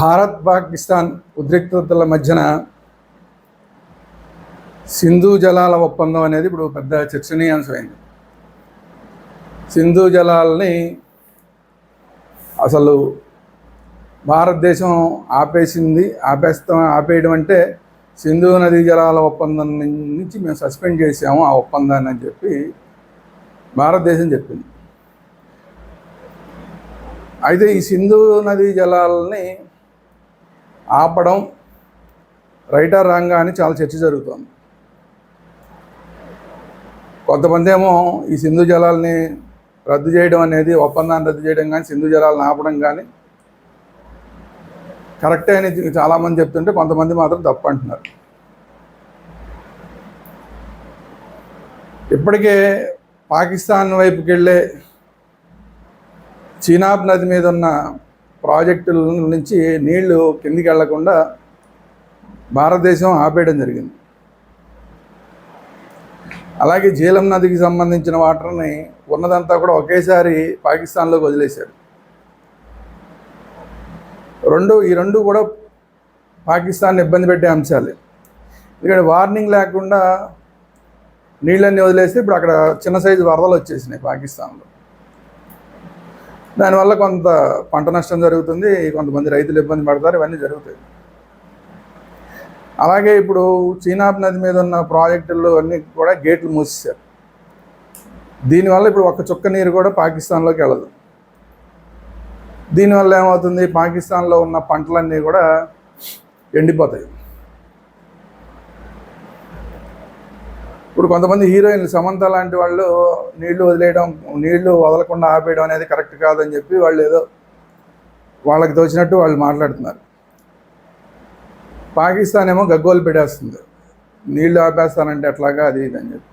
భారత్ పాకిస్తాన్ ఉద్రిక్తతల మధ్యన సింధు జలాల ఒప్పందం అనేది ఇప్పుడు పెద్ద చర్చనీయాంశమైంది. సింధు జలాలని అసలు భారతదేశం ఆపేసింది ఆపేస్తాం ఆపేయడం అంటే సింధు నదీ జలాల ఒప్పందం నుంచి మేము సస్పెండ్ చేసాము ఆ ఒప్పందాన్ని అని చెప్పి భారతదేశం చెప్పింది. అయితే ఈ సింధు నదీ జలాలని ఆపడం రైటా రాంగా అని చాలా చర్చ జరుగుతోంది. కొంతమంది ఏమో ఈ సింధు జలాల్ని రద్దు చేయడం అనేది ఒప్పందాన్ని రద్దు చేయడం కానీ సింధు జలాలను ఆపడం కానీ కరెక్టే అని చాలామంది చెప్తుంటే కొంతమంది మాత్రం తప్పు అంటున్నారు. ఇప్పటికే పాకిస్తాన్ వైపుకి వెళ్ళే చీనాబ్ నది మీద ఉన్న ప్రాజెక్టుల నుంచి నీళ్ళు కిందికి వెళ్ళకుండా భారతదేశం ఆపేయడం జరిగింది. అలాగే జీలం నదికి సంబంధించిన వాటర్ని ఉన్నదంతా కూడా ఒకేసారి పాకిస్తాన్లోకి వదిలేశారు. రెండు ఈ రెండు కూడా పాకిస్తాన్ ఇబ్బంది పెట్టే అంశాలే. ఇక్కడ వార్నింగ్ లేకుండా నీళ్ళన్నీ వదిలేస్తే ఇప్పుడు అక్కడ చిన్న సైజు వరదలు వచ్చేసినాయి పాకిస్తాన్లో. దానివల్ల కొంత పంట నష్టం జరుగుతుంది కొంతమంది రైతులు ఇబ్బంది పడతారు ఇవన్నీ జరుగుతాయి. అలాగే ఇప్పుడు చీనాబ్ నది మీద ఉన్న ప్రాజెక్టులు అన్నీ కూడా గేట్లు మూసేశారు. దీనివల్ల ఇప్పుడు ఒక చుక్క నీరు కూడా పాకిస్తాన్లోకి వెళ్ళదు. దీనివల్ల ఏమవుతుంది? పాకిస్తాన్లో ఉన్న పంటలన్నీ కూడా ఎండిపోతాయి. ఇప్పుడు కొంతమంది హీరోయిన్లు సమంత లాంటి వాళ్ళు నీళ్ళు వదిలేయడం నీళ్ళు వదలకుండా ఆపేయడం అనేది కరెక్ట్ కాదని చెప్పి వాళ్ళు ఏదో వాళ్ళకి తోచినట్టు వాళ్ళు మాట్లాడుతున్నారు. పాకిస్తాన్ ఏమో గగ్గోలు పెట్టేస్తుంది. నీళ్ళు ఆపేస్తానంటే ఎట్లాగా అది ఇది అని చెప్పి.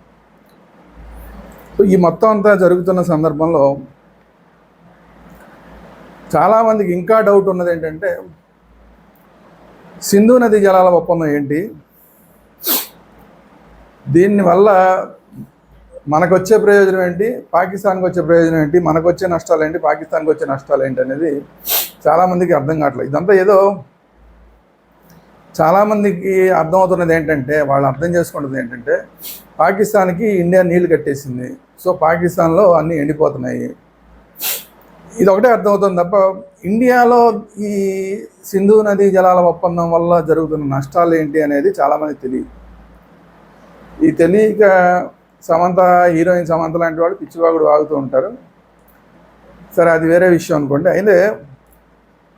సో ఈ మొత్తం అంతా జరుగుతున్న సందర్భంలో చాలామందికి ఇంకా డౌట్ ఉన్నది ఏంటంటే సింధు నది జలాల ఒప్పందం ఏంటి? దీనివల్ల మనకు వచ్చే ప్రయోజనం ఏంటి? పాకిస్తాన్కి వచ్చే ప్రయోజనం ఏంటి? మనకు వచ్చే నష్టాలు ఏంటి? పాకిస్తాన్కి వచ్చే నష్టాలు ఏంటి అనేది చాలామందికి అర్థం కావట్లేదు. ఇదంతా ఏదో చాలామందికి అర్థమవుతున్నది ఏంటంటే వాళ్ళు అర్థం చేసుకుంటుంది ఏంటంటే పాకిస్తాన్కి ఇండియా నీళ్ళు కట్టేసింది. సో పాకిస్తాన్లో అన్నీ ఎండిపోతున్నాయి. ఇది ఒకటే అర్థమవుతుంది తప్ప ఇండియాలో ఈ సింధు నదీ జలాల ఒప్పందం వల్ల జరుగుతున్న నష్టాలు ఏంటి అనేది చాలామంది తెలియదు. ఈ తెలియక సమంత హీరోయిన్ సమంత లాంటి వాడు పిచ్చివాగుడు వాగుతూ ఉంటారు. సరే అది వేరే విషయం అనుకోండి. అయితే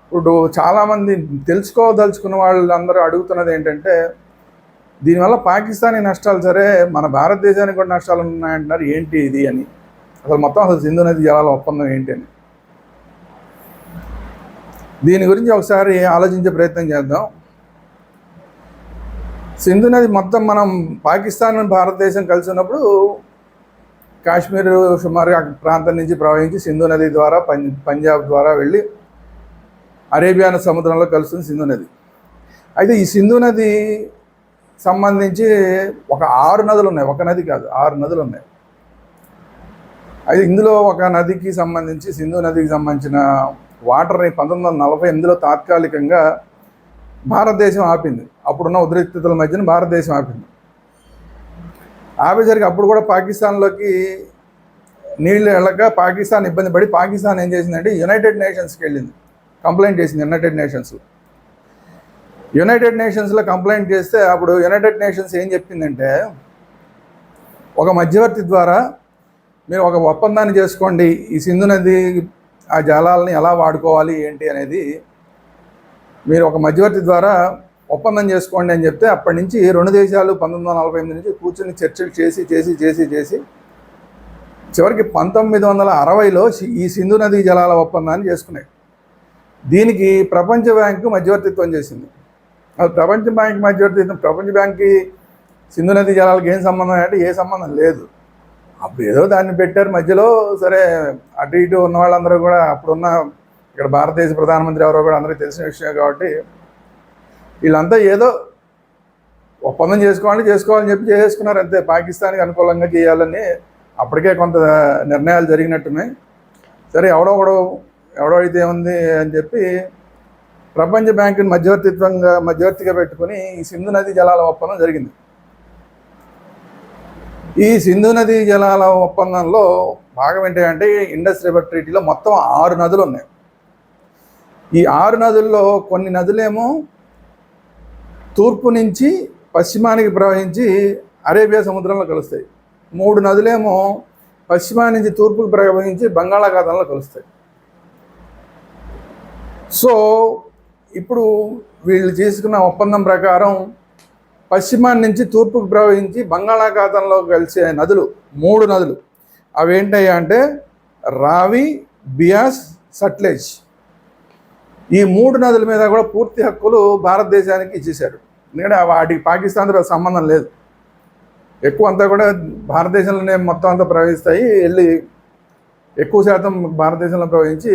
ఇప్పుడు చాలామంది తెలుసుకోదలుచుకున్న వాళ్ళందరూ అడుగుతున్నది ఏంటంటే దీనివల్ల పాకిస్తానీ నష్టాలు సరే మన భారతదేశానికి కూడా నష్టాలు ఉన్నాయంటున్నారు. ఏంటి ఇది అని. అసలు మొత్తం అసలు సింధు నది జలాల ఒప్పందం ఏంటి అని. దీని గురించి ఒకసారి ఆలోచించే ప్రయత్నం చేద్దాం. సింధు నది మొత్తం మనం పాకిస్తాన్ భారతదేశం కలిసి ఉన్నప్పుడు కాశ్మీర్ సుమారుగా ప్రాంతం నుంచి ప్రవహించి సింధు నది ద్వారా పం పంజాబ్ ద్వారా వెళ్ళి అరేబియా సముద్రంలో కలుస్తుంది సింధు నది. అయితే ఈ సింధు నది సంబంధించి ఒక ఆరు నదులు ఉన్నాయి. ఒక నది కాదు ఆరు నదులు ఉన్నాయి. అయితే ఇందులో ఒక నదికి సంబంధించి సింధు నదికి సంబంధించిన వాటర్ని పంతొమ్మిది వందల నలభై ఎనిమిదిలో తాత్కాలికంగా భారతదేశం ఆపింది. అప్పుడున్న ఉద్రిక్తతల మధ్యన భారతదేశం ఆపింది. ఆపేసరికి అప్పుడు కూడా పాకిస్తాన్లోకి నీళ్ళు వెళ్ళక పాకిస్తాన్ ఇబ్బంది పడి పాకిస్తాన్ ఏం చేసిందంటే యునైటెడ్ నేషన్స్కి వెళ్ళింది. కంప్లైంట్ చేసింది యునైటెడ్ నేషన్స్ యునైటెడ్ నేషన్స్లో కంప్లైంట్ చేస్తే అప్పుడు యునైటెడ్ నేషన్స్ ఏం చెప్పిందంటే ఒక మధ్యవర్తి ద్వారా మీరు ఒక ఒప్పందాన్ని చేసుకోండి ఈ సింధు నది ఆ జలాలని ఎలా వాడుకోవాలి ఏంటి అనేది మీరు ఒక మధ్యవర్తి ద్వారా ఒప్పందం చేసుకోండి అని చెప్తే అప్పటి నుంచి రెండు దేశాలు పంతొమ్మిది వందల నలభై ఎనిమిది నుంచి కూర్చొని చర్చలు చేసి చేసి చేసి చేసి చివరికి పంతొమ్మిది వందల అరవైలో ఈ సింధు నదీ జలాల ఒప్పందాన్ని చేసుకున్నాయి. దీనికి ప్రపంచ బ్యాంకు మధ్యవర్తిత్వం చేసింది. అది ప్రపంచ బ్యాంక్ మధ్యవర్తిత్వం ప్రపంచ బ్యాంక్కి సింధు నదీ జలాలకు ఏం సంబంధం అంటే ఏ సంబంధం లేదు. అప్పుడు ఏదో దాన్ని పెట్టారు మధ్యలో. సరే అటు ఇటు ఉన్న వాళ్ళందరూ కూడా అప్పుడున్న ఇక్కడ భారతదేశ ప్రధానమంత్రి ఎవరో కూడా అందరికీ తెలిసిన విషయం కాబట్టి వీళ్ళంతా ఏదో ఒప్పందం చేసుకోవాలని చేసుకోవాలని చెప్పి చేసుకున్నారు అంతే పాకిస్తాన్కి అనుకూలంగా చేయాలని అప్పటికే కొంత నిర్ణయాలు జరిగినట్టున్నాయి. సరే ఎవడో ఒకడో ఎవడో అయితే ఉంది అని చెప్పి ప్రపంచ బ్యాంకుని మధ్యవర్తిత్వంగా మధ్యవర్తిగా పెట్టుకుని ఈ సింధు నది జలాల ఒప్పందం జరిగింది. ఈ సింధు నది జలాల ఒప్పందంలో భాగం ఏంటంటే ఇండస్ రివర్ ట్రీటీలో మొత్తం ఆరు నదులు ఉన్నాయి. ఈ ఆరు నదుల్లో కొన్ని నదులేమో తూర్పు నుంచి పశ్చిమానికి ప్రవహించి అరేబియా సముద్రంలో కలుస్తాయి. మూడు నదులేమో పశ్చిమా నుంచి తూర్పుకు ప్రవహించి బంగాళాఖాతంలో కలుస్తాయి. సో ఇప్పుడు వీళ్ళు చేసుకున్న ఒప్పందం ప్రకారం పశ్చిమాన్ని నుంచి తూర్పుకు ప్రవహించి బంగాళాఖాతంలో కలిసే నదులు మూడు నదులు. అవి అంటే రావి బియాస్ సట్లెజ్. ఈ మూడు నదుల మీద కూడా పూర్తి హక్కులు భారతదేశానికి ఇచ్చేశారు. ఎందుకంటే వాటికి పాకిస్తాన్తో సంబంధం లేదు. ఎక్కువ అంతా కూడా భారతదేశంలోనే మొత్తం అంతా ప్రవహిస్తాయి. వెళ్ళి ఎక్కువ శాతం భారతదేశంలో ప్రవహించి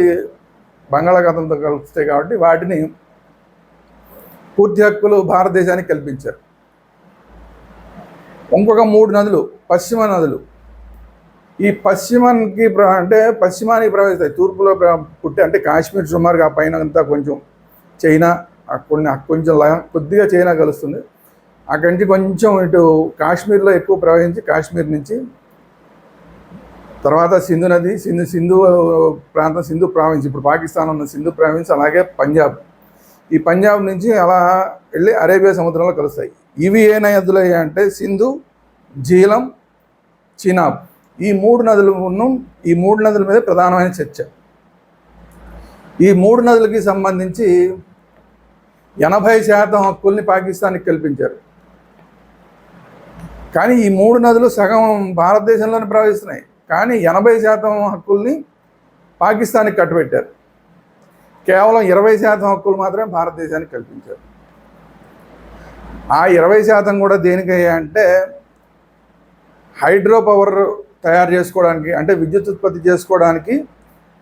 బంగాళాఖాతంతో కలుస్తాయి కాబట్టి వాటిని పూర్తి హక్కులు భారతదేశానికి కల్పించారు. ఇంకొక మూడు నదులు పశ్చిమ నదులు ఈ పశ్చిమానికి అంటే పశ్చిమానికి ప్రవహిస్తాయి తూర్పులో ప్ర- పుట్టి అంటే కాశ్మీర్ సుమారుగా పైన అంతా కొంచెం చైనా కొన్ని కొంచెం కొద్దిగా చైనా కలుస్తుంది. అక్కడి నుంచి కొంచెం ఇటు కాశ్మీర్లో ఎక్కువ ప్రవహించి కాశ్మీర్ నుంచి తర్వాత సింధు నది సింధు సింధు ప్రాంతం సింధు ప్రావిన్స్. ఇప్పుడు పాకిస్తాన్ ఉన్న సింధు ప్రావిన్స్ అలాగే పంజాబ్. ఈ పంజాబ్ నుంచి అలా వెళ్ళి అరేబియా సముద్రంలో కలుస్తాయి. ఇవి ఏ నదులు అయ్యాయి అంటే సింధు జీలం చినాబ్. ఈ మూడు నదులు ఈ మూడు నదుల మీద ప్రధానమైన చర్చ. ఈ మూడు నదులకి సంబంధించి ఎనభై శాతం హక్కుల్ని పాకిస్తాన్కి కల్పించారు. కానీ ఈ మూడు నదులు సగం భారతదేశంలోనే ప్రవహిస్తున్నాయి. కానీ ఎనభై శాతం హక్కుల్ని పాకిస్తాన్కి కట్టుబెట్టారు. కేవలం ఇరవై శాతం హక్కులు మాత్రమే భారతదేశానికి కల్పించారు. ఆ ఇరవై శాతం కూడా దేనికయ్యా అంటే హైడ్రో పవర్ తయారు చేసుకోవడానికి అంటే విద్యుత్ ఉత్పత్తి చేసుకోవడానికి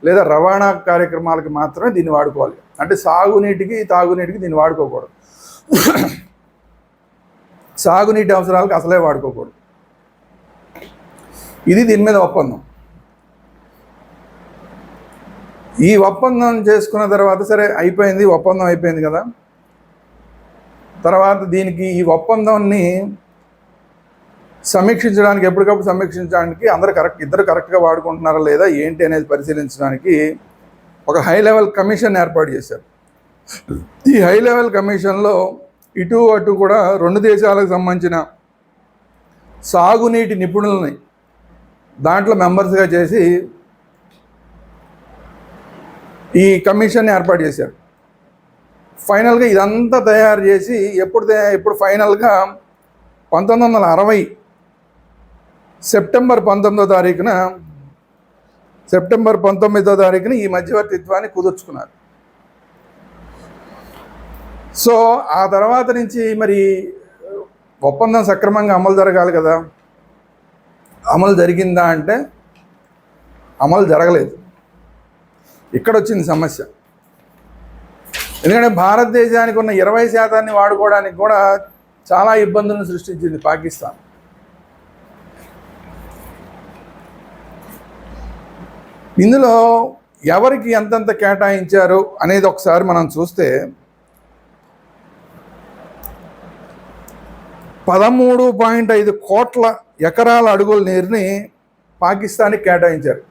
లేదా రవాణా కార్యక్రమాలకి మాత్రమే దీన్ని వాడుకోవాలి. అంటే సాగునీటికి తాగునీటికి దీన్ని వాడుకోకూడదు. సాగునీటి అవసరాలకు అసలే వాడుకోకూడదు. ఇది దీని మీద ఒప్పందం. ఈ ఒప్పందం చేసుకున్న తర్వాత సరే అయిపోయింది ఒప్పందం అయిపోయింది కదా. తర్వాత దీనికి ఈ ఒప్పందాన్ని సమీక్షించడానికి ఎప్పటికప్పుడు సమీక్షించడానికి అందరు కరెక్ట్ ఇద్దరు కరెక్ట్గా వాడుకుంటున్నారా లేదా ఏంటి అనేది పరిశీలించడానికి ఒక హై లెవెల్ కమిషన్ ఏర్పాటు చేశారు. ఈ హై లెవెల్ కమిషన్లో ఇటు అటు కూడా రెండు దేశాలకు సంబంధించిన సాగునీటి నిపుణులని దాంట్లో మెంబర్స్గా చేసి ఈ కమిషన్ ఏర్పాటు చేశారు. ఫైనల్గా ఇదంతా తయారు చేసి ఎప్పుడు ఎప్పుడు ఫైనల్గా పంతొమ్మిది వందల అరవై సెప్టెంబర్ పంతొమ్మిదో తారీఖున సెప్టెంబర్ పంతొమ్మిదో తారీఖున ఈ మధ్యవర్తిత్వాన్ని కుదుర్చుకున్నారు. సో ఆ తర్వాత నుంచి మరి ఒప్పందం సక్రమంగా అమలు జరగాలి కదా. అమలు జరిగిందా అంటే అమలు జరగలేదు. ఇక్కడ వచ్చింది సమస్య. ఎందుకంటే భారతదేశానికి ఉన్న ఇరవై శాతాన్ని వాడుకోవడానికి కూడా చాలా ఇబ్బందులను సృష్టించింది పాకిస్తాన్. ఇందులో ఎవరికి ఎంతెంత కేటాయించారు అనేది ఒకసారి మనం చూస్తే పదమూడు పాయింట్ ఐదు కోట్ల ఎకరాల అడుగుల నీరుని పాకిస్తాన్కి కేటాయించారు.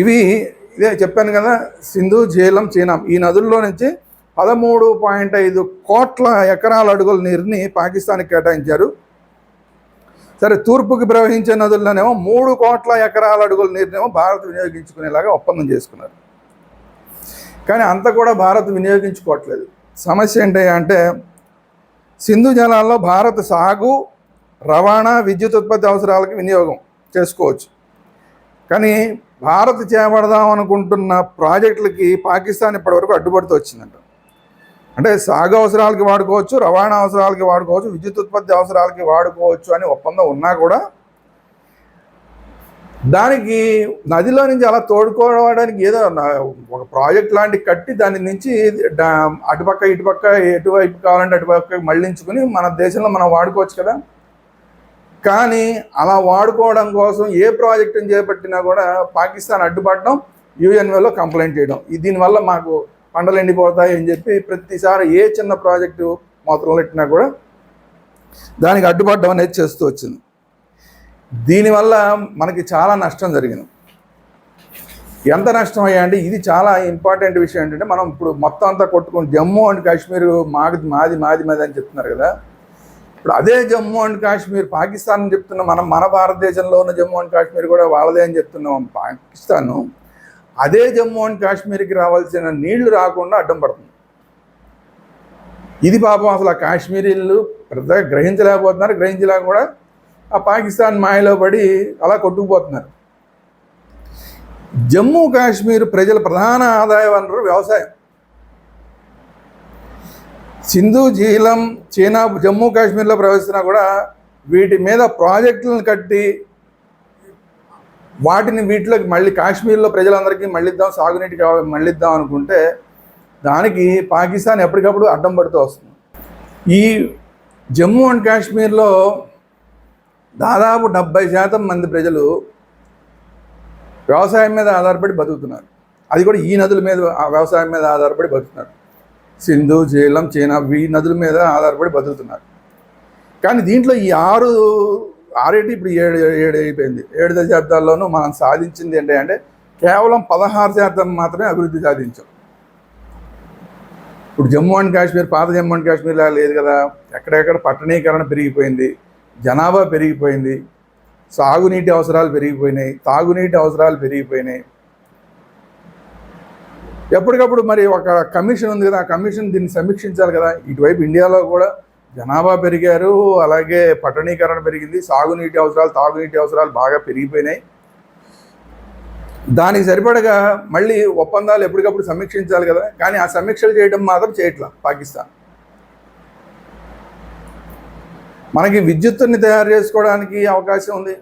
ఇవి ఇదే చెప్పాను కదా సింధు జేలం చీనాం. ఈ నదుల్లో నుంచి పదమూడు పాయింట్ ఐదు కోట్ల ఎకరాల అడుగుల నీరుని పాకిస్తాన్కి కేటాయించారు. సరే తూర్పుకి ప్రవహించే నదుల్లోనేమో మూడు కోట్ల ఎకరాల అడుగుల నీరునేమో భారత్ వినియోగించుకునేలాగా ఒప్పందం చేసుకున్నారు. కానీ అంత కూడా భారత్ వినియోగించుకోవట్లేదు. సమస్య ఏంటి అంటే సింధు జలాల్లో భారత్ సాగు రవాణా విద్యుత్ ఉత్పత్తి అవసరాలకి వినియోగం చేసుకోవచ్చు. కానీ భారత్ చేపడదాం అనుకుంటున్న ప్రాజెక్టులకి పాకిస్తాన్ ఇప్పటివరకు అడ్డుపడుతూ వచ్చిందంట. అంటే సాగు అవసరాలకి వాడుకోవచ్చు రవాణా అవసరాలకి వాడుకోవచ్చు విద్యుత్ ఉత్పత్తి అవసరాలకి వాడుకోవచ్చు అని ఒప్పందం ఉన్నా కూడా దానికి నదిలో నుంచి అలా తోడుకోవడానికి ఏదో ఒక ప్రాజెక్ట్ లాంటి కట్టి దాని నుంచి అటుపక్క ఇటుపక్క ఎటువైపు కావాలంటే అటుపక్క మళ్ళించుకుని మన దేశంలో మనం వాడుకోవచ్చు కదా. కానీ అలా వాడుకోవడం కోసం ఏ ప్రాజెక్టుని చేపట్టినా కూడా పాకిస్తాన్ అడ్డుపడడం యుఎన్ఓలో కంప్లైంట్ చేయడం. దీనివల్ల మాకు పంటలు ఎండిపోతాయి అని చెప్పి ప్రతిసారి ఏ చిన్న ప్రాజెక్టు మాత్రం పెట్టినా కూడా దానికి అడ్డుపడడం అనేది చేస్తూ వచ్చింది. దీనివల్ల మనకి చాలా నష్టం జరిగింది. ఎంత నష్టం అయ్యా అంటే ఇది చాలా ఇంపార్టెంట్ విషయం ఏంటంటే మనం ఇప్పుడు మొత్తం అంతా కొట్టుకుని జమ్మూ అండ్ కాశ్మీర్ మాది మాది మాది మాది అని చెప్తున్నారు కదా. ఇప్పుడు అదే జమ్మూ అండ్ కాశ్మీర్ పాకిస్తాన్ అని చెప్తున్నాం. మనం మన భారతదేశంలో ఉన్న జమ్మూ అండ్ కాశ్మీర్ కూడా వాళ్ళదే అని చెప్తున్నాం. పాకిస్తాను అదే జమ్మూ అండ్ కాశ్మీర్కి రావాల్సిన నీళ్ళు రాకుండా అడ్డం పడుతుంది. ఇది పాపం అసలు ఆ కాశ్మీరీలు పెద్దగా గ్రహించలేకపోతున్నారు. గ్రహించలేక కూడా ఆ పాకిస్తాన్ మాయలో పడి అలా కొట్టుకుపోతున్నారు. జమ్మూ కాశ్మీర్ ప్రజల ప్రధాన ఆదాయ వనరు వ్యవసాయం. సింధు జీలం చైనా జమ్మూ కాశ్మీర్లో ప్రవేశిస్తున్నా కూడా వీటి మీద ప్రాజెక్టులను కట్టి వాటిని వీటిలోకి మళ్ళీ కాశ్మీర్లో ప్రజలందరికీ మళ్ళిద్దాం సాగునీటి మళ్ళిద్దాం అనుకుంటే దానికి పాకిస్తాన్ ఎప్పటికప్పుడు అడ్డం పడుతూ వస్తుంది. ఈ జమ్మూ అండ్ కాశ్మీర్లో దాదాపు డెబ్బై శాతం మంది ప్రజలు వ్యవసాయం మీద ఆధారపడి బతుకుతున్నారు. అది కూడా ఈ నదుల మీద ఆ వ్యవసాయం మీద ఆధారపడి బతుకుతున్నారు. సింధు జీలం చైనా ఈ నదుల మీద ఆధారపడి బతుకుతున్నారు. కానీ దీంట్లో ఈ ఆరు ఆరేటి ఇప్పుడు ఏడు ఏడు అయిపోయింది. ఏడు దశాబ్దాల్లోనూ మనం సాధించింది ఏంటి అంటే కేవలం పదహారు శాతం మాత్రమే అభివృద్ధి సాధించాం. ఇప్పుడు జమ్మూ అండ్ కాశ్మీర్ పాత జమ్మూ అండ్ కాశ్మీర్ లాగా లేదు కదా. ఎక్కడెక్కడ పట్టణీకరణ పెరిగిపోయింది జనాభా పెరిగిపోయింది సాగునీటి అవసరాలు పెరిగిపోయినాయి తాగునీటి అవసరాలు పెరిగిపోయినాయి. ఎప్పటికప్పుడు మరి ఒక కమిషన్ ఉంది కదా ఆ కమిషన్ దీన్ని సమీక్షించాలి కదా. ఇటువైపు ఇండియాలో కూడా జనాభా పెరిగారు అలాగే పట్టణీకరణ పెరిగింది సాగునీటి అవసరాలు తాగునీటి అవసరాలు బాగా పెరిగిపోయినాయి. దానికి సరిపడగా మళ్ళీ ఒప్పందాలు ఎప్పటికప్పుడు సమీక్షించాలి కదా కానీ ఆ సమీక్షలు చేయడం మాత్రం చేయట్లా పాకిస్తాన్. మనకి విద్యుత్తుని తయారు చేసుకోవడానికి అవకాశం ఉంది.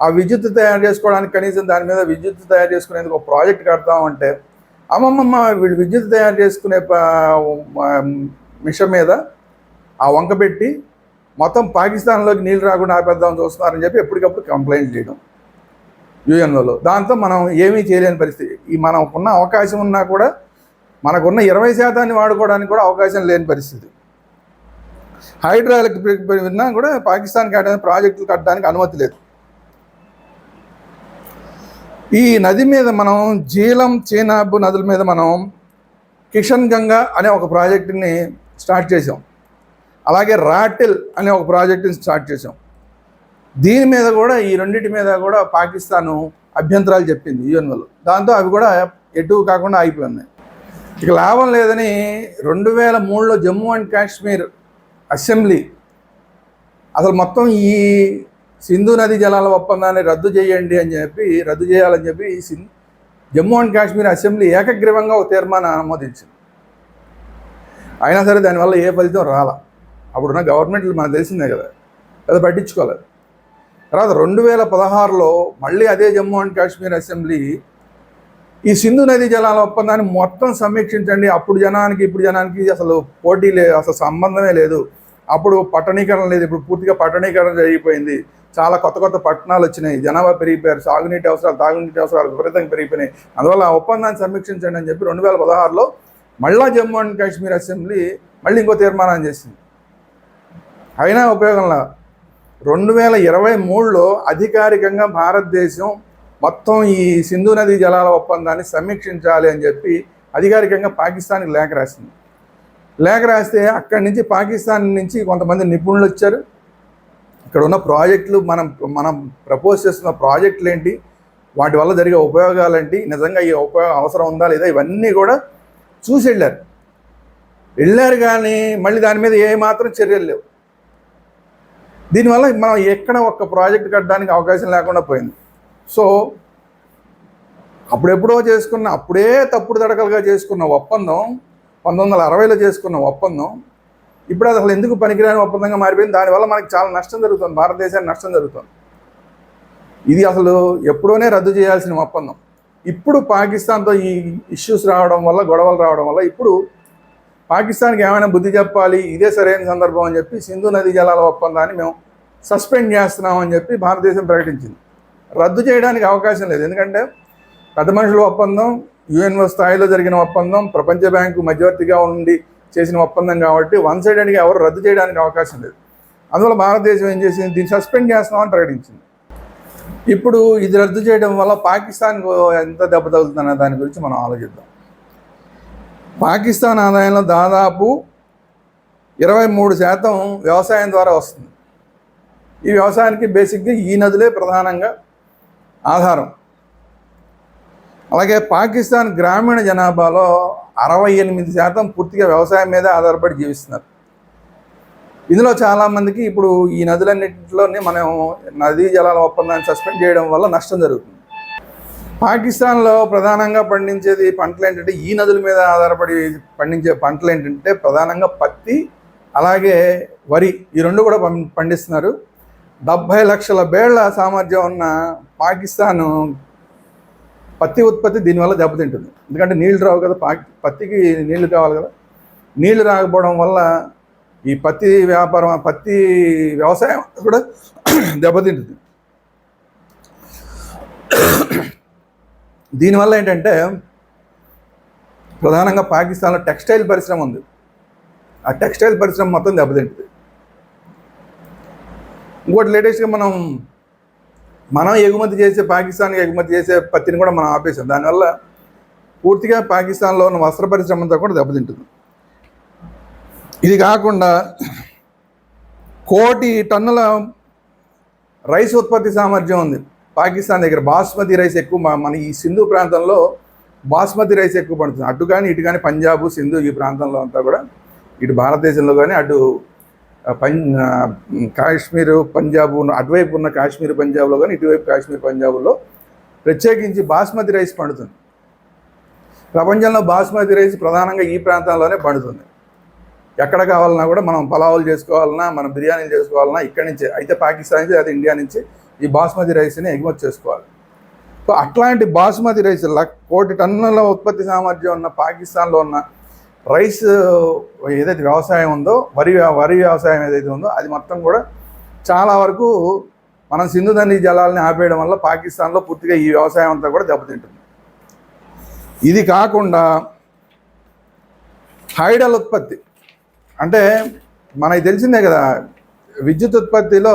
ఆ విద్యుత్ తయారు చేసుకోవడానికి కనీసం దాని మీద విద్యుత్ తయారు చేసుకునేందుకు ఒక ప్రాజెక్ట్ కడతామంటే అమ్మమ్మమ్మ వీళ్ళు విద్యుత్ తయారు చేసుకునే మిషన్ మీద ఆ వంక పెట్టి మొత్తం పాకిస్తాన్లోకి నీళ్ళు రాకుండా ఆపేద్దామని చూస్తున్నారని చెప్పి ఎప్పటికప్పుడు కంప్లైంట్ చేయడం యుఎన్ఓలో. దాంతో మనం ఏమీ చేయలేని పరిస్థితి. ఈ మనకున్న అవకాశం ఉన్నా కూడా మనకున్న ఇరవై శాతాన్ని వాడుకోవడానికి కూడా అవకాశం లేని పరిస్థితి. హైడ్రో ఎలక్ట్రిక్ విన్నా కూడా పాకిస్తాన్ కట్టడానికి ప్రాజెక్టులు కట్టడానికి అనుమతి లేదు. ఈ నది మీద మనం జీలం చీనాబ్ నదుల మీద మనం కిషన్ గంగా అనే ఒక ప్రాజెక్టుని స్టార్ట్ చేసాం అలాగే రాటిల్ అనే ఒక ప్రాజెక్టుని స్టార్ట్ చేసాం దీని మీద కూడా ఈ రెండింటి మీద కూడా పాకిస్తాను అభ్యంతరాలు చెప్పింది యుఎన్ఓలో దాంతో అవి కూడా ఎటు కాకుండా ఆగిపోయినాయి ఇక లాభం లేదని రెండు వేల మూడులో జమ్మూ అండ్ కాశ్మీర్ అసెంబ్లీ అసలు మొత్తం ఈ సింధు నది జలాల ఒప్పందాన్ని రద్దు చేయండి అని చెప్పి రద్దు చేయాలని చెప్పి ఈ జమ్మూ అండ్ కాశ్మీర్ అసెంబ్లీ ఏకగ్రీవంగా ఒక తీర్మానం ఆమోదించింది. అయినా సరే దానివల్ల ఏ ఫలితం రాలా. అప్పుడున్న గవర్నమెంట్లు మనకు తెలిసిందే కదా. అది పట్టించుకోలేదు. తర్వాత రెండు వేల పదహారులో మళ్ళీ అదే జమ్మూ అండ్ కాశ్మీర్ అసెంబ్లీ ఈ సింధు నది జలాల ఒప్పందాన్ని మొత్తం సమీక్షించండి. అప్పుడు జనానికి ఇప్పుడు జనానికి అసలు పోటీ లేదు అసలు సంబంధమే లేదు. అప్పుడు పట్టణీకరణ లేదు. ఇప్పుడు పూర్తిగా పట్టణీకరణ జరిగిపోయింది. చాలా కొత్త కొత్త పట్టణాలు వచ్చినాయి. జనాభా పెరిగిపోయారు. సాగునీటి అవసరాలు తాగునీటి అవసరాలు విపరీతంగా పెరిగిపోయినాయి. అందువల్ల ఒప్పందాన్ని సమీక్షించండి అని చెప్పి రెండు వేల పదహారులో మళ్ళా జమ్మూ అండ్ కాశ్మీర్ అసెంబ్లీ మళ్ళీ ఇంకో తీర్మానం చేసింది. అయినా ఉపయోగంలా రెండు వేల ఇరవై మూడులో అధికారికంగా భారతదేశం మొత్తం ఈ సింధు నదీ జలాల ఒప్పందాన్ని సమీక్షించాలి అని చెప్పి అధికారికంగా పాకిస్తాన్కి లేఖ రాసింది. లేఖ రాస్తే అక్కడి నుంచి పాకిస్తాన్ నుంచి కొంతమంది నిపుణులు వచ్చారు. ఇక్కడ ఉన్న ప్రాజెక్టులు మనం మనం ప్రపోజ్ చేస్తున్న ప్రాజెక్టులు ఏంటి? వాటి వల్ల జరిగే ఉపయోగాలు ఏంటి? నిజంగా ఈ ఉపయోగం అవసరం ఉందా లేదా? ఇవన్నీ కూడా చూసి వెళ్ళారు. వెళ్ళారు కానీ మళ్ళీ దాని మీద ఏమాత్రం చర్యలు లేవు. దీనివల్ల మనం ఎక్కడ ఒక్క ప్రాజెక్ట్ కట్టడానికి అవకాశం లేకుండా పోయింది. సో అప్పుడెప్పుడో చేసుకున్న అప్పుడే తప్పుడు తడకలుగా చేసుకున్న ఒప్పందం పంతొమ్మిది వందల అరవైలో చేసుకున్న ఒప్పందం ఇప్పుడు అది అసలు ఎందుకు పనికిరాని ఒప్పందంగా మారిపోయింది? దానివల్ల మనకి చాలా నష్టం జరుగుతుంది. భారతదేశానికి నష్టం జరుగుతుంది. ఇది అసలు ఎప్పుడోనే రద్దు చేయాల్సిన ఒప్పందం. ఇప్పుడు పాకిస్తాన్తో ఈ ఇష్యూస్ రావడం వల్ల గొడవలు రావడం వల్ల ఇప్పుడు పాకిస్తాన్కి ఏమైనా బుద్ధి చెప్పాలి ఇదే సరైన సందర్భం అని చెప్పి సింధు నదీ జలాల ఒప్పందాన్ని మేము సస్పెండ్ చేస్తున్నామని చెప్పి భారతదేశం ప్రకటించింది. రద్దు చేయడానికి అవకాశం లేదు. ఎందుకంటే పెద్ద మనుషుల ఒప్పందం యుఎన్ఓ స్థాయిలో జరిగిన ఒప్పందం ప్రపంచ బ్యాంకు మధ్యవర్తిగా ఉండి చేసిన ఒప్పందం కాబట్టి వన్ సైడెడ్గా ఎవరు రద్దు చేయడానికి అవకాశం లేదు. అందువల్ల భారతదేశం ఏం చేసింది? దీన్ని సస్పెండ్ చేస్తున్నామని ప్రకటించింది. ఇప్పుడు ఇది రద్దు చేయడం వల్ల పాకిస్తాన్కు ఎంత దెబ్బ తగులుతుందనే దాని గురించి మనం ఆలోచిద్దాం. పాకిస్తాన్ ఆదాయంలో దాదాపు ఇరవై మూడు శాతం వ్యవసాయం ద్వారా వస్తుంది. ఈ వ్యవసాయానికి బేసిక్గా ఈ నదులే ప్రధానంగా ఆధారం. అలాగే పాకిస్తాన్ గ్రామీణ జనాభాలో అరవై ఎనిమిది శాతం పూర్తిగా వ్యవసాయం మీద ఆధారపడి జీవిస్తున్నారు. ఇందులో చాలామందికి ఇప్పుడు ఈ నదులన్నింటిలోనే మనం నదీ జలాల ఒప్పందాన్ని సస్పెండ్ చేయడం వల్ల నష్టం జరుగుతుంది. పాకిస్తాన్లో ప్రధానంగా పండించేది పంటలు ఏంటంటే ఈ నదుల మీద ఆధారపడి పండించే పంటలు ఏంటంటే ప్రధానంగా పత్తి అలాగే వరి ఈ రెండు కూడా పం- పండిస్తున్నారు. డెబ్భై లక్షల బేళ్ళ సామర్థ్యం ఉన్న పాకిస్తాన్ పత్తి ఉత్పత్తి దీనివల్ల దెబ్బతింటుంది. ఎందుకంటే నీళ్ళు రావు కదా పా పత్తికి నీళ్ళు కావాలి కదా. నీళ్ళు రాకపోవడం వల్ల ఈ పత్తి వ్యాపారం పత్తి వ్యవసాయం కూడా దెబ్బతింటుంది. దీనివల్ల ఏంటంటే ప్రధానంగా పాకిస్తాన్లో టెక్స్టైల్ పరిశ్రమ ఉంది. ఆ టెక్స్టైల్ పరిశ్రమ మొత్తం దెబ్బతింటుంది. ఇంకోటి లేటెస్ట్గా మనం మనం ఎగుమతి చేసే పాకిస్తాన్కి ఎగుమతి చేసే పత్తిని కూడా మనం ఆపేసాం. దానివల్ల పూర్తిగా పాకిస్తాన్లో ఉన్న వస్త్ర పరిశ్రమ అంతా కూడా దెబ్బతింటుంది. ఇది కాకుండా కోటి టన్నుల రైస్ ఉత్పత్తి సామర్థ్యం ఉంది. పాకిస్తాన్ దగ్గర బాస్మతి రైస్ ఎక్కువ మన ఈ సింధు ప్రాంతంలో బాస్మతి రైస్ ఎక్కువ పడుతుంది. అటు కానీ ఇటు కానీ పంజాబ్ సింధు ఈ ప్రాంతంలో అంతా కూడా ఇటు భారతదేశంలో కానీ అటు పం కాశ్మీర్ పంజాబ్ ఉన్న- అటువైపు ఉన్న కాశ్మీర్ పంజాబ్లో కానీ ఇటువైపు కాశ్మీర్ పంజాబ్లో ప్రత్యేకించి బాస్మతి రైస్ పండుతుంది. ప్రపంచంలో బాస్మతి రైస్ ప్రధానంగా ఈ ప్రాంతాల్లోనే పండుతుంది. ఎక్కడ కావాలన్నా కూడా మనం పలావులు చేసుకోవాలన్నా మనం బిర్యానీలు చేసుకోవాలన్నా ఇక్కడి నుంచే అయితే పాకిస్తాన్ నుంచి అది ఇండియా నుంచి ఈ బాస్మతి రైస్ని ఎగుమతి చేసుకోవాలి. సో అట్లాంటి బాస్మతి రైస్ కోటి టన్నుల ఉత్పత్తి సామర్థ్యం ఉన్న పాకిస్తాన్లో ఉన్న రైస్ ఏదైతే వ్యవసాయం ఉందో వరి వరి వ్యవసాయం ఏదైతే ఉందో అది మొత్తం కూడా చాలా వరకు మనం సింధు నదీ జలాలని ఆపేయడం వల్ల పాకిస్తాన్లో పూర్తిగా ఈ వ్యవసాయం అంతా కూడా దెబ్బతింటుంది. ఇది కాకుండా హైడల్ ఉత్పత్తి. అంటే మనకి తెలిసిందే కదా విద్యుత్ ఉత్పత్తిలో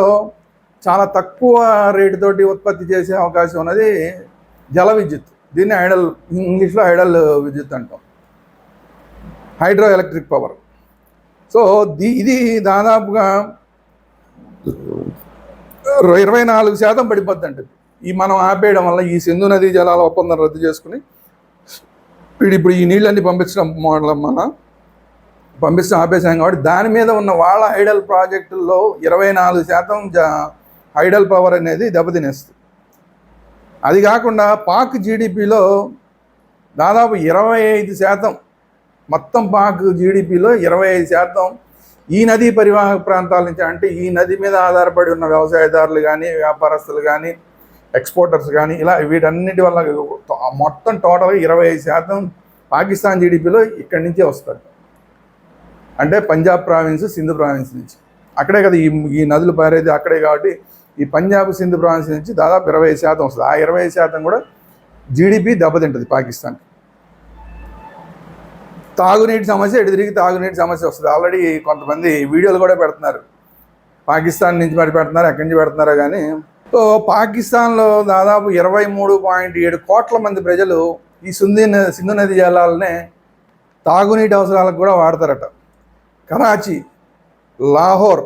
చాలా తక్కువ రేటుతోటి ఉత్పత్తి చేసే అవకాశం ఉన్నది జల విద్యుత్. దీన్ని హైడల్ ఇంగ్లీష్లో హైడల్ విద్యుత్ అంటాం. Hydro electric power. సో దీ ఇది దాదాపుగా ఇరవై నాలుగు శాతం పడిపోద్ది అంటే ఈ మనం ఆపేయడం వల్ల ఈ సింధు నదీ జలాల ఒప్పందం రద్దు చేసుకుని వీడు ఇప్పుడు ఈ నీళ్ళన్నీ పంపించడం వల్ల మన పంపిస్తాం ఆపేసాం కాబట్టి దాని మీద ఉన్న వాళ్ళ ఐడల్ ప్రాజెక్టుల్లో ఇరవై నాలుగు శాతం హైడల్ పవర్ అనేది దెబ్బతినేస్తుంది. అది కాకుండా పాక్ జీడిపిలో దాదాపు ఇరవై ఐదు శాతం మొత్తం పాక్ జీడిపిలో ఇరవై ఐదు శాతం ఈ నదీ పరివాహక ప్రాంతాల నుంచి అంటే ఈ నది మీద ఆధారపడి ఉన్న వ్యవసాయదారులు కానీ వ్యాపారస్తులు కానీ ఎక్స్పోర్టర్స్ కానీ ఇలా వీటన్నిటి వల్ల మొత్తం టోటల్గా ఇరవై ఐదు శాతం పాకిస్తాన్ జీడిపిలో ఇక్కడి నుంచే వస్తారు అంటే పంజాబ్ ప్రావిన్స్ సింధు ప్రావిన్స్ నుంచి. అక్కడే కదా ఈ ఈ నదులు పారేది అక్కడే కాబట్టి ఈ పంజాబ్ సింధు ప్రావిన్స్ నుంచి దాదాపు ఇరవై శాతం వస్తుంది. ఆ ఇరవై ఐదు శాతం కూడా జీడిపి దెబ్బతింటుంది పాకిస్తాన్. తాగునీటి సమస్య ఎటు తిరిగి తాగునీటి సమస్య వస్తుంది. ఆల్రెడీ కొంతమంది వీడియోలు కూడా పెడుతున్నారు. పాకిస్తాన్ నుంచి మరి పెడుతున్నారు ఎక్కడి నుంచి పెడుతున్నారో కానీ సో పాకిస్తాన్లో దాదాపు ఇరవై మూడు పాయింట్ ఏడు కోట్ల మంది ప్రజలు ఈ సింధు సింధు నది జలాలనే తాగునీటి అవసరాలకు కూడా వాడతారట. కరాచీ లాహోర్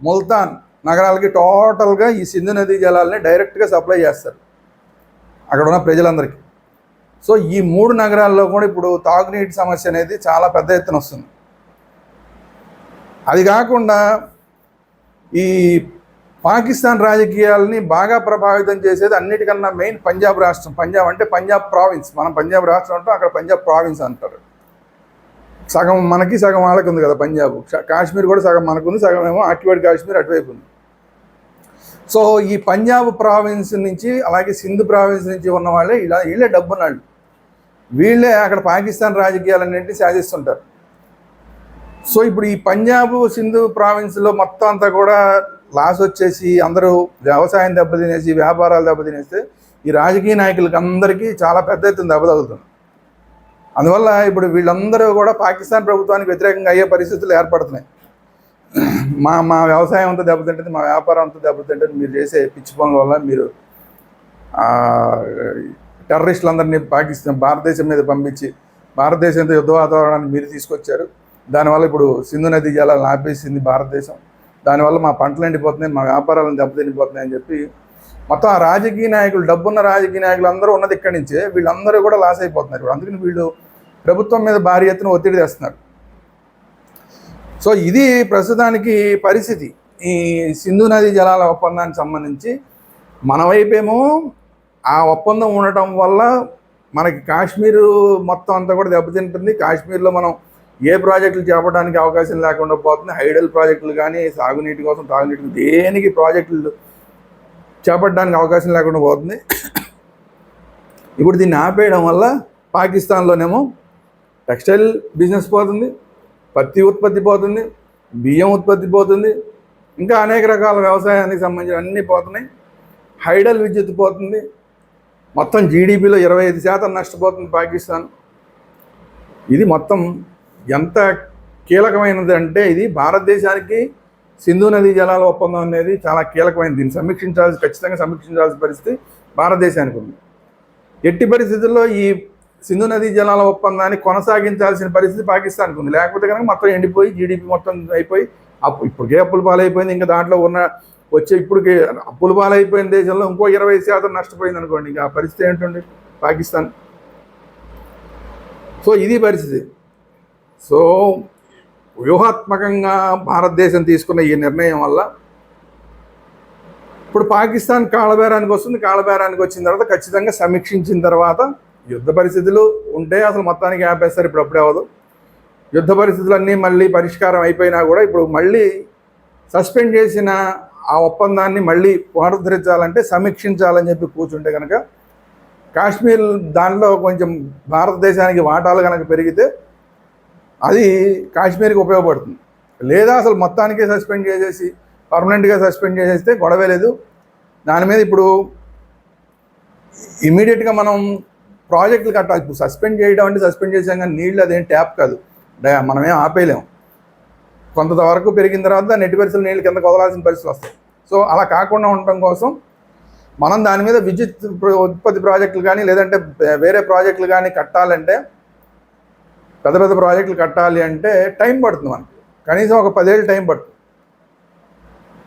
ముల్తాన్ నగరాలకి టోటల్గా ఈ సింధు నదీ జలాలని డైరెక్ట్గా సప్లై చేస్తారు. అక్కడ ఉన్న ప్రజలందరికీ. సో ఈ మూడు నగరాల్లో కూడా ఇప్పుడు తాగునీటి సమస్య అనేది చాలా పెద్ద ఎత్తున వస్తుంది. అది కాకుండా ఈ పాకిస్తాన్ రాజకీయాలని బాగా ప్రభావితం చేసేది అన్నిటికన్నా మెయిన్ పంజాబ్ రాష్ట్రం. పంజాబ్ అంటే పంజాబ్ ప్రావిన్స్. మనం పంజాబ్ రాష్ట్రం అంటాం అక్కడ పంజాబ్ ప్రావిన్స్ అంటారు. సగం మనకి సగం వాళ్ళకి ఉంది కదా పంజాబ్. కాశ్మీర్ కూడా సగం మనకుంది సగం ఏమో అటువైపు కాశ్మీర్ అటువైపు ఉంది. సో ఈ పంజాబ్ ప్రావిన్స్ నుంచి అలాగే సింధు ప్రావిన్స్ నుంచి ఉన్న వాళ్ళే ఇలా వీళ్ళే డబ్బున్నాళ్ళు. వీళ్ళే అక్కడ పాకిస్తాన్ రాజకీయాలన్నింటినీ సాధిస్తుంటారు. సో ఇప్పుడు ఈ పంజాబ్ సింధు ప్రావిన్స్లో మొత్తం అంతా కూడా లాస్ వచ్చేసి అందరూ వ్యవసాయం దెబ్బతినేసి వ్యాపారాలు దెబ్బతినేస్తే ఈ రాజకీయ నాయకులకి అందరికీ చాలా పెద్ద ఎత్తున దెబ్బ తగులుతుంది. అందువల్ల ఇప్పుడు వీళ్ళందరూ కూడా పాకిస్తాన్ ప్రభుత్వానికి వ్యతిరేకంగా అయ్యే పరిస్థితులు ఏర్పడుతున్నాయి. మా మా వ్యవసాయం అంతా దెబ్బతింటుంది మా వ్యాపారం అంతా దెబ్బతింటుంది. మీరు చేసే పిచ్చి పనుల వల్ల మీరు టెర్రరిస్టులందరినీ పాకిస్తాన్ భారతదేశం మీద పంపించి భారతదేశంతో యుద్ధ వాతావరణాన్ని మీరు తీసుకొచ్చారు. దానివల్ల ఇప్పుడు సింధు నది జలాలను ఆపేసింది భారతదేశం. దానివల్ల మా పంటలు ఎండిపోతున్నాయి మా వ్యాపారాలను దెబ్బతిండిపోతున్నాయి అని చెప్పి మొత్తం ఆ రాజకీయ నాయకులు డబ్బున్న రాజకీయ నాయకులు అందరూ ఉన్నది ఇక్కడి నుంచే వీళ్ళందరూ కూడా లాస్ అయిపోతున్నారు. ఇప్పుడు అందుకని వీళ్ళు ప్రభుత్వం మీద భారీ ఎత్తున ఒత్తిడి తెస్తున్నారు. సో ఇది ప్రస్తుతానికి పరిస్థితి. ఈ సింధు నదీ జలాల ఒప్పందానికి సంబంధించి మన వైపేమో ఆ ఒప్పందం ఉండటం వల్ల మనకి కాశ్మీర్ మొత్తం అంతా కూడా దెబ్బతింటుంది. కాశ్మీర్లో మనం ఏ ప్రాజెక్టులు చేపట్టడానికి అవకాశం లేకుండా పోతుంది. హైడల్ ప్రాజెక్టులు కానీ సాగునీటి కోసం తాగునీటి దేనికి ప్రాజెక్టులు చేపట్టడానికి అవకాశం లేకుండా పోతుంది. ఇప్పుడు దీన్ని ఆపేయడం వల్ల పాకిస్తాన్లోనేమో టెక్స్టైల్ బిజినెస్ పోతుంది. పత్తి ఉత్పత్తి పోతుంది బియ్యం ఉత్పత్తి పోతుంది ఇంకా అనేక రకాల వ్యవసాయానికి సంబంధించిన అన్నీ పోతున్నాయి. హైడల్ విద్యుత్ పోతుంది మొత్తం జీడిపిలో ఇరవై ఐదు శాతం నష్టపోతుంది పాకిస్తాన్. ఇది మొత్తం ఎంత కీలకమైనది అంటే ఇది భారతదేశానికి సింధు నదీ జలాల ఒప్పందం అనేది చాలా కీలకమైనది. దీన్ని సమీక్షించాల్సి ఖచ్చితంగా సమీక్షించాల్సిన పరిస్థితి భారతదేశానికి ఉంది. ఎట్టి పరిస్థితుల్లో ఈ సింధు నదీ జలాల ఒప్పందాన్ని కొనసాగించాల్సిన పరిస్థితి పాకిస్తాన్కి ఉంది. లేకపోతే కనుక మొత్తం ఎండిపోయి జీడిపి మొత్తం అయిపోయి అప్పు ఇప్పటికే అప్పుల పాలైపోయింది. ఇంకా దాంట్లో ఉన్న వచ్చే ఇప్పటికే అప్పుల పాలైపోయిన దేశంలో ఇంకో ఇరవై శాతం నష్టపోయింది అనుకోండి. ఇంకా ఆ పరిస్థితి ఏంటండి పాకిస్తాన్? సో ఇది పరిస్థితి. సో వ్యూహాత్మకంగా భారతదేశం తీసుకున్న ఈ నిర్ణయం వల్ల ఇప్పుడు పాకిస్తాన్ కాళబేరానికి వస్తుంది. కాళబేరానికి వచ్చిన తర్వాత ఖచ్చితంగా సమీక్షించిన తర్వాత యుద్ధ పరిస్థితులు ఉంటే అసలు మొత్తానికి ఆపేస్తారు ఇప్పుడు అప్పుడే అవ్వదు. యుద్ధ పరిస్థితులన్నీ మళ్ళీ పరిష్కారం అయిపోయినా కూడా ఇప్పుడు మళ్ళీ సస్పెండ్ చేసిన ఆ ఒప్పందాన్ని మళ్ళీ పునరుద్ధరించాలంటే సమీక్షించాలని చెప్పి కూర్చుంటే కనుక కాశ్మీర్ దానిలో కొంచెం భారతదేశానికి వాటాలు కనుక పెరిగితే అది కాశ్మీర్కి ఉపయోగపడుతుంది. లేదా అసలు మొత్తానికే సస్పెండ్ చేసేసి పర్మనెంట్గా సస్పెండ్ చేసేస్తే గొడవే లేదు. దాని మీద ఇప్పుడు ఇమీడియట్గా మనం ప్రాజెక్టులు కట్టాలి ఇప్పుడు సస్పెండ్ చేయడం అంటే సస్పెండ్ చేసాం కానీ నీళ్ళు అదేం ట్యాప్ కాదు. మనమేం ఆపేయలేం. కొంత వరకు పెరిగిన తర్వాత నెట్టి పరిస్థితులు నీళ్ళు కింద వదలాల్సిన పరిస్థితులు వస్తాయి. సో అలా కాకుండా ఉండటం కోసం మనం దాని మీద విద్యుత్ ఉత్పత్తి ప్రాజెక్టులు కానీ లేదంటే వేరే ప్రాజెక్టులు కానీ కట్టాలంటే పెద్ద పెద్ద ప్రాజెక్టులు కట్టాలి అంటే టైం పడుతుంది మనకి. కనీసం ఒక పదేళ్ళు టైం పడుతుంది.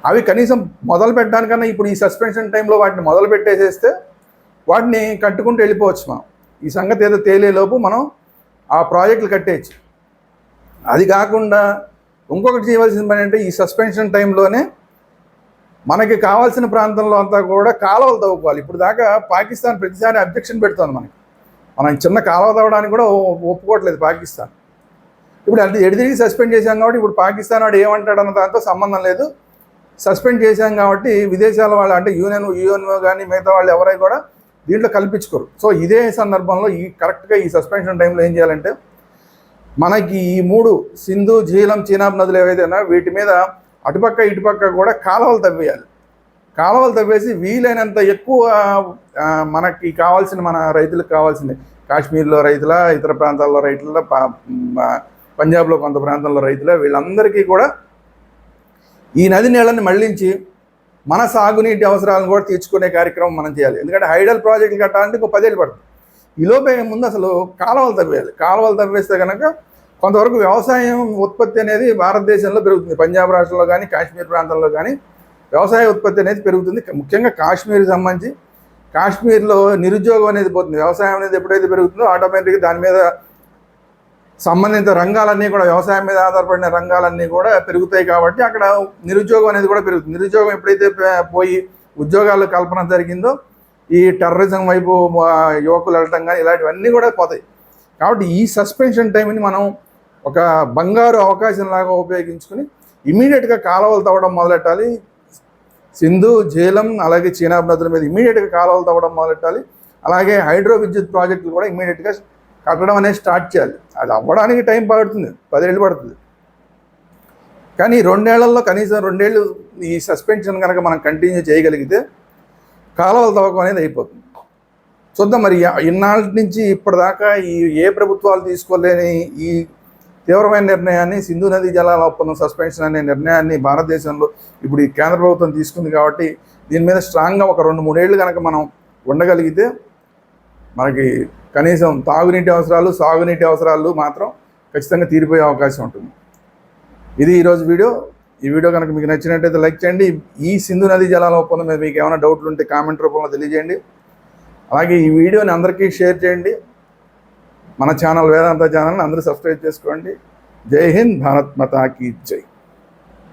అవి కనీసం మొదలు పెట్టడానికన్నా ఇప్పుడు ఈ సస్పెన్షన్ టైంలో వాటిని మొదలు పెట్టేసేస్తే వాటిని కట్టుకుంటూ వెళ్ళిపోవచ్చు మనం. ఈ సంగతి ఏదో తేలేలోపు మనం ఆ ప్రాజెక్టులు కట్టేయచ్చు. అది కాకుండా ఇంకొకటి చేయవలసిన పని అంటే ఈ సస్పెన్షన్ టైంలోనే మనకి కావాల్సిన ప్రాంతంలో అంతా కూడా కాలువలు తవ్వుకోవాలి. ఇప్పుడు దాకా పాకిస్తాన్ ప్రతిసారి అబ్జెక్షన్ పెడుతోంది మనకి. మనం చిన్న కాలువ తవ్వడానికి కూడా ఒ- ఒప్పుకోవట్లేదు పాకిస్తాన్. ఇప్పుడు అది ఎడిదిరిగి సస్పెండ్ చేశాం కాబట్టి ఇప్పుడు పాకిస్తాన్ వాడు ఏమంటాడు అన్న దాంతో సంబంధం లేదు. సస్పెండ్ చేశాం కాబట్టి విదేశాల వాళ్ళు అంటే యూనియన్ యూఎన్ఓ కానీ మిగతా వాళ్ళు ఎవరై కూడా దీంట్లో కల్పించుకోరు. సో ఇదే సందర్భంలో ఈ కరెక్ట్గా ఈ సస్పెన్షన్ టైంలో ఏం చేయాలంటే మనకి ఈ మూడు సింధు జీలం చీనాబ్ నదులు ఏవైతేనా వీటి మీద అటుపక్క ఇటుపక్క కూడా కాలువలు తవ్వేయాలి. కాలువలు తవ్వేసి వీలైనంత ఎక్కువ మనకి కావాల్సిన మన రైతులకు కావాల్సింది. కాశ్మీర్లో రైతుల ఇతర ప్రాంతాల్లో రైతుల పంజాబ్లో కొంత ప్రాంతంలో రైతుల వీళ్ళందరికీ కూడా ఈ నది నీళ్ళని మళ్ళించి మన సాగునీటి అవసరాలను కూడా తీర్చుకునే కార్యక్రమం మనం చేయాలి. ఎందుకంటే హైడల్ ప్రాజెక్టులు కట్టాలంటే ఇంకో పదేళ్ళు పడుతుంది. ఈ లోపే ముందు అసలు కాలువలు తవ్వేయాలి. కాలువలు తవ్వేస్తే కనుక కొంతవరకు వ్యవసాయం ఉత్పత్తి అనేది భారతదేశంలో పెరుగుతుంది. పంజాబ్ రాష్ట్రంలో కానీ కాశ్మీర్ ప్రాంతంలో కానీ వ్యవసాయ ఉత్పత్తి అనేది పెరుగుతుంది. ముఖ్యంగా కాశ్మీర్కి సంబంధించి కాశ్మీర్లో నిరుద్యోగం అనేది పోతుంది. వ్యవసాయం అనేది ఎప్పుడైతే పెరుగుతుందో ఆటోమేటిక్గా దాని మీద సంబంధిత రంగాలన్నీ కూడా వ్యవసాయం మీద ఆధారపడిన రంగాలన్నీ కూడా పెరుగుతాయి కాబట్టి అక్కడ నిరుద్యోగం అనేది కూడా పెరుగుతుంది. నిరుద్యోగం ఎప్పుడైతే పోయి ఉద్యోగాల కల్పన జరిగిందో ఈ టెర్రరిజం వైపు యువకులు వెళ్ళటం కానీ ఇలాంటివన్నీ కూడా పోతాయి. కాబట్టి ఈ సస్పెన్షన్ టైంని మనం ఒక బంగారు అవకాశం లాగా ఉపయోగించుకుని ఇమీడియట్గా కాలువలు తవ్వడం మొదలెట్టాలి. సింధు జేలం అలాగే చీనాబ్ నదుల మీద ఇమీడియట్గా కాలువలు తవ్వడం మొదలెట్టాలి. అలాగే హైడ్రో విద్యుత్ ప్రాజెక్టులు కూడా ఇమీడియట్గా కట్టడం అనేది స్టార్ట్ చేయాలి. అది అవ్వడానికి టైం పడుతుంది పదేళ్ళు పడుతుంది. కానీ రెండేళ్ళలో కనీసం రెండేళ్ళు ఈ సస్పెన్షన్ కనుక మనం కంటిన్యూ చేయగలిగితే కాలువల తవ్వకం అనేది అయిపోతుంది. చూద్దాం మరి ఇన్నాళ్ళ నుంచి ఇప్పటిదాకా ఈ ఏ ప్రభుత్వాలు తీసుకోలేని ఈ తీవ్రమైన నిర్ణయాన్ని సింధు నదీ జలాల ఒప్పందం సస్పెన్షన్ అనే నిర్ణయాన్ని భారతదేశంలో ఇప్పుడు ఈ కేంద్ర ప్రభుత్వం తీసుకుంది కాబట్టి దీని మీద స్ట్రాంగ్గా ఒక రెండు మూడేళ్ళు కనుక మనం ఉండగలిగితే మనకి కనీసం తాగునీటి అవసరాలు సాగునీటి అవసరాలు మాత్రం ఖచ్చితంగా తీరిపోయే అవకాశం ఉంటుంది. ఇది ఈరోజు వీడియో. ఈ వీడియో కనుక మీకు నచ్చినట్టయితే లైక్ చేయండి. ఈ సింధు నదీ జలాల ఒప్పందం మీద మీకు ఏమైనా డౌట్లు ఉంటే కామెంట్ రూపంలో తెలియజేయండి. అలాగే ఈ వీడియోని అందరికీ షేర్ చేయండి. మన ఛానల్ వేదాంత ఛానల్ని అందరూ సబ్స్క్రైబ్ చేసుకోండి. జై హింద్ భారత్ మతాకి జై.